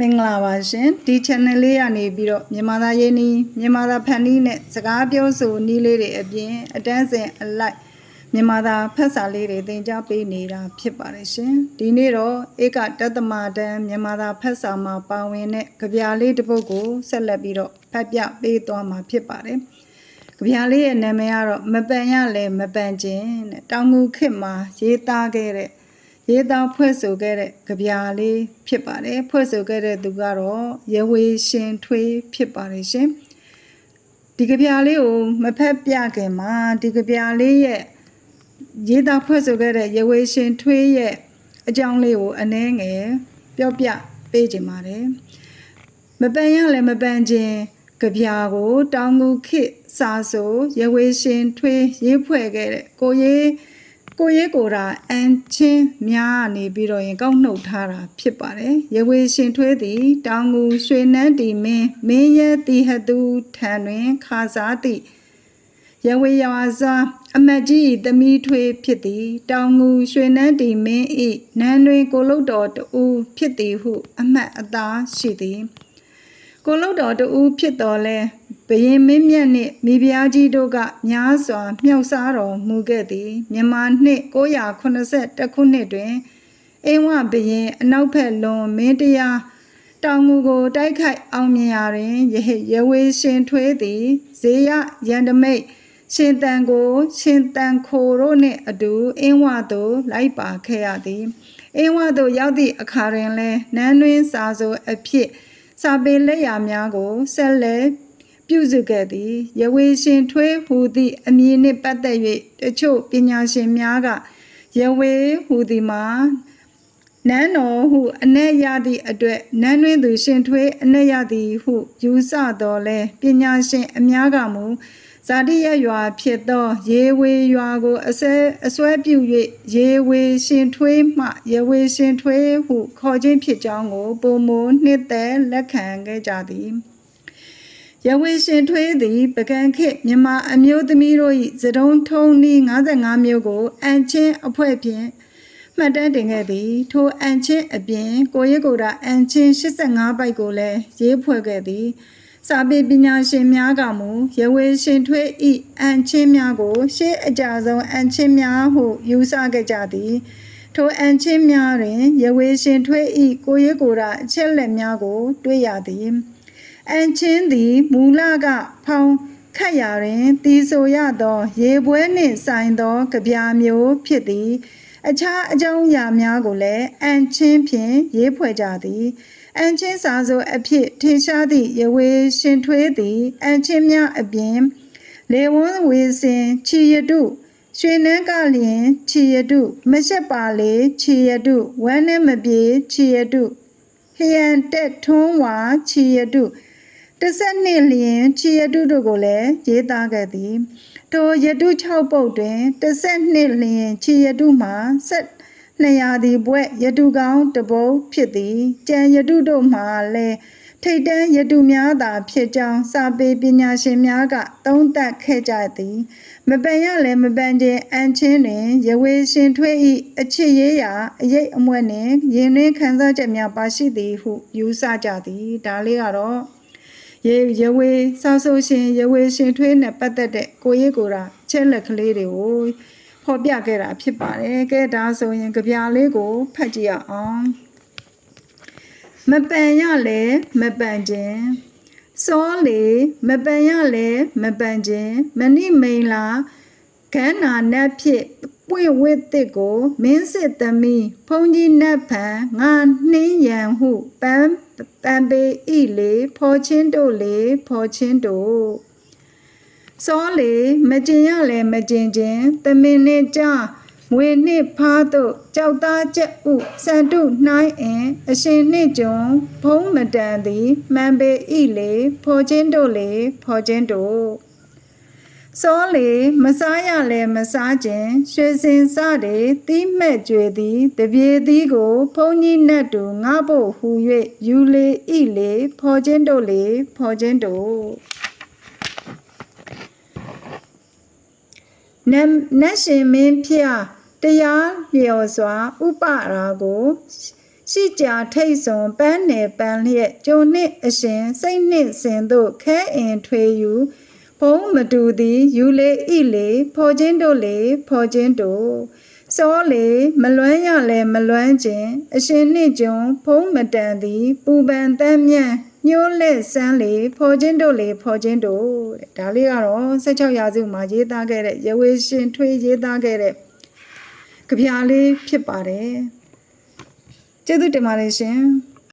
မင်္ဂလာပါရှင်ဒီ channel လေးကနေပြီးတော့မြန်မာသားရင်းနှီးမြန်မာသားဖန်နီးနဲ့စကားပြောဆိုနည်းလေးတွေအပြင်အတန်းစင်အလိုက်မြန်မာသားဖတ်စာလေးတွေသင်ကြားပေးနေတာဖြစ်ပါတယ်ရှင်ဒီနေ့တော့ဧကတသမတန်းမြန်မာသားဖတ်စာမှာပါဝင်တဲ့ကြပြလေးတစ်ပုဒ်ကိုဆက်လက်ပြီးတော့ဖတ်ပြပေးသွားမှာဖြစ်ပါတယ်ကြပြလေးရဲ့နာမည်ကတော့မပန်ရလဲမပန်ခြင်းတဲ့တောင်ငူခေတ်မှာရေးသားခဲ့တဲ့ ရေးသားဖွဲ့ဆိုခဲ့တဲ့ကြပြာလေးဖြစ်ပါတယ်ဖွဲ့ဆိုခဲ့တဲ့သူကတော့ရဝေရှင်ထွေးဖြစ်ပါတယ်ရှင်ဒီကြပြာလေးကိုမဖက်ပြခင်မှာဒီကြပြာလေးရဲ့ရေးသားဖွဲ့ဆိုခဲ့တဲ့ရဝေရှင်ထွေးရဲ့အကြောင်းလေးကိုအနှဲငယ်ပြောပြပေးခြင်းပါတယ်မပန်ရလဲမပန်ခြင်းကြပြာကို တောင်ငူခေတ်စာဆိုရဝေရှင်ထွေးရေးဖွဲ့ခဲ့တဲ့ကိုရေး ကိုရဲကိုယ်တာအန်ချင်းများနေပြီးတော့ရင်ကောက်နှုတ်ထားတာဖြစ်ပါတယ်။ရဝေရှင်ထွေးသည်တောင်ငူရွှေနန်းတီမင်းမင်းရဲတီဟသူထံတွင်ခါစားသည့်ရဝေရွာစားအမတ်ကြီး၏သမီးထွေးဖြစ်သည် တောင်ငူရွှေနန်းတီမင်း၏နန်းတွင်ကိုလုတ်တော်တူဖြစ်သည်ဟု အမှတ်အသားရှိသည်။ကိုလုတ်တော်တူဖြစ်တော်လဲ ဘရင်မင်းမြတ်နှင့်မိဖုရားကြီးတို့ကများစွာမြှောက်စားတော်မူခဲ့သည်မြန်မာနှစ်981ခုနှစ်တွင်အင်းဝဘရင်အနောက်ဘက်လွန်မင်းတရားတောင်ငူကိုတိုက်ခိုက်အောင်မြင်ရာတွင်ရဟရဝေရှင်ထွေးသည်ဇေယရန်တမိတ်ရှင်တန်ကို ရှင်တန်ခိုတို့နှင့်အတူအင်းဝသို့လိုက်ပါခဲ့ရသည်အင်းဝသို့ရောက်သည့်အခါတွင်လဲနန်းတွင်စာဆိုအဖြစ်စာပေလက်ရာများကိုဆက်လက် ပြုစုခဲ့သည်ရဝေရှင်ထွေးဟူသည့်အမည်နှင့်ပတ်သက်၍တချို့ပညာရှင်များကရဝေဟူသည်မှာနန်းတော်ဟုအ내ရသည့်အတွက်နန်းတွင်သူရှင်ထွေးအ내ရသည်ဟုယူဆတော်လဲပညာရှင်အများကမူဇာတိရရွာဖြစ်သော ရေဝေရွာကိုအစဲအစွဲပြု၍ရေဝေရှင်ထွေးမှရေဝေရှင်ထွေးဟုခေါ်ခြင်းဖြစ်ကြောင်းကိုပုံမနှစ်သက်လက်ခံခဲ့ကြသည် ရဝေရှင်ထွေးသည်ပကံခေတ်မြမအမျိုးသမီးတို့၏ဇဒုံထုံးဤ55မျိုးကိုအန်ချင်းအဖွဲ့ဖြင့်မှတ်တမ်းတင်ခဲ့သည်ထိုအန်ချင်းအပြင်ကိုရဲကိုယ်တာအန်ချင်း85ပိုက်ကိုလည်းရေးဖွဲ့ခဲ့သည်စာပေပညာရှင်များကမူရဝေရှင်ထွေးဤအန်ချင်းများကိုရှေးအကြဆုံးအန်ချင်းများဟုယူဆခဲ့ကြသည်ထိုအန်ချင်းများတွင်ရဝေရှင်ထွေးဤကိုရဲကိုယ်တာအချက်လက်များကို တွေ့ရသည် အန်ချင်းသည်မူလကဖောင်းခတ်ရာတွင်တီဆိုရသော ရေပွဲနှင့်ဆိုင်သောကြပြာမျိုးဖြစ်သည် အခြားအကြောင်းအရာများကိုလည်းအန်ချင်းဖြင့်ရေးဖွဲ့ကြသည်အန်ချင်းစာဆိုအဖြစ်ထင်ရှားသည့်ရဝေရှင်ထွေးသည်အန်ချင်းများအပြင်လေဝန်းဝေစင်ချီရတုရွှေနှန်းကလျင်ချီရတုမရှက်ပါလေချီရတုဝမ်းနဲ့မပြေချီရတုလျံတက်ထွန်းဝါချီရတု တစ်ဆက်နှစ်လျင်ချီရတုတို့ကိုလည်းရေးသားခဲ့သည်ထိုရတု6ပုတ်တွင်တစ်ဆက်နှစ်လျင်ချီရတုမှာဆက်နှစ်ရာသည်ဘွဲ့ရတုကောင်းတပုတ်ဖြစ်သည်ကြံရတုတို့မှာလည်းထိတ်တန်းရတုများသာဖြစ်ကြောင်းစာပေပညာရှင်များကသုံးသပ်ခဲ့ကြသည် မပန်ရလည်းမပန်ခြင်းအန်ချင်းတွင်ရဝေရှင်ထွေး၏အချစ်ရေးရာအရေးအမွက်နှင့်ရင်တွင်ခံစားချက်များပါရှိသည်ဟုယူဆကြသည်ဒါလေးကတော့ ရေရဝေဆောက်ဆိုရှင်ရဝေရှင်ထွေးနဲ့ပတ်သက်တဲ့ကိုရေးကိုယ်တာချက်လက်ကလေးတွေကိုဖော်ပြခဲ့တာဖြစ်ပါတယ်။ကဲဒါဆိုရင်ကြပြလေးကိုဖတ်ကြည့်ရအောင်။မပန်ရလဲမပန်ခြင်းစောလေမပန်ရလဲမပန်ခြင်းမဏိမိန်လာခန္နာနတ်ဖြစ်ပွင့်ဝစ်တစ်ကိုမင်းစစ်သမီးဖုန်ကြီးနတ်ဖန်ငါနှင်းရန်ဟုပန်း ပန်းပေဤလေဖော်ချင်းတို့လေဖော်ချင်းတို့စောလေမကျင်ရလဲမကျင်ခြင်းတမင်နဲ့ကြမွေနှစ်ဖားတို့ကြောက်သားချက်ဥစံတုနှိုင်းအင်အရှင်နှစ်ကျွန်းဘုံမတန်သည်မှန်ပေဤလေဖော်ချင်းတို့လေဖော်ချင်းတို့ စောလေမစားရလဲမစားခြင်းရွှေစင်စတဲ့တီးမဲ့ကြွေသည်တပြေသည်ကိုဘုံကြီးနတ်တူငါဖို့ဟူ၍ယူလေဤလေဖော်ချင်းတို့လေဖော်ချင်းတို့နတ်နတ်ရှင်မင်းဖျားတရားလျော်စွာဥပရာကိုရှိကြထိတ်စွန်ပန်းနယ်ပန်းလျက်ကျုံနှင့်အရှင်စိတ်နှင့်စင်တို့ခဲအင်ထွေယူ ဘုံမတူသည်ယူလေဤလေဖော်ခြင်းတို့လေဖော်ခြင်းတို့စောလေမလွမ်းရလဲမလွမ်းခြင်းအရှင်နှင့်ကျုံဖုံးမတန်သည် ပူပန်တမ်းမြန်းညှိုးလက်ဆန်းလေဖော်ခြင်းတို့လေဖော်ခြင်းတို့တဲ့ဒါလေးကတော့16ရာစုမှာရေးသားခဲ့တဲ့ရဝေရှင်ထွေးရေးသားခဲ့တဲ့ကြပြလေးဖြစ်ပါတယ်ကျေးဇူးတင်ပါတယ်ရှင်